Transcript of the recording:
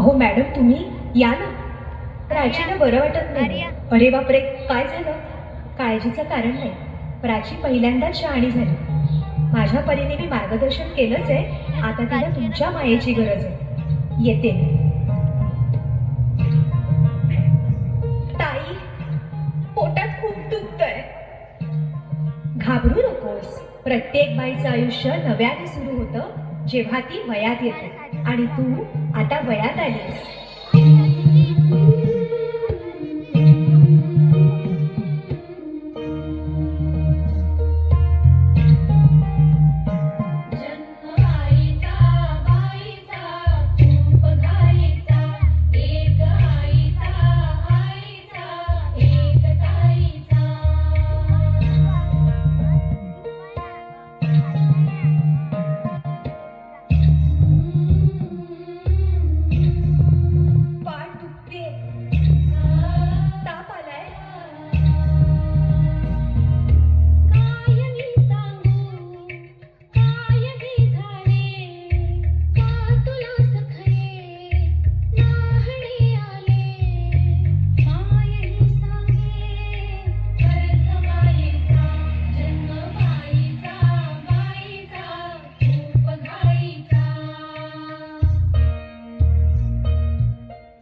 अहो मॅडम तुम्ही या ना. प्राचीला बरं वाटत नाही. अरे बापरे काय झालं? काळजीचं कारण नाही. प्राची पहिल्यांदाच शहाणी झाली. माझ्या परीने मी मार्गदर्शन केलंच आहे. आता तिला तुमच्या मायेची गरज आहे. येते. ताई पोटात खूप दुखतंय. घाबरू नकोस. प्रत्येक बाईचं आयुष्य नव्याने सुरू होतं. जेव्हा ती वयात येते. आणि तू आता वयात आलीस.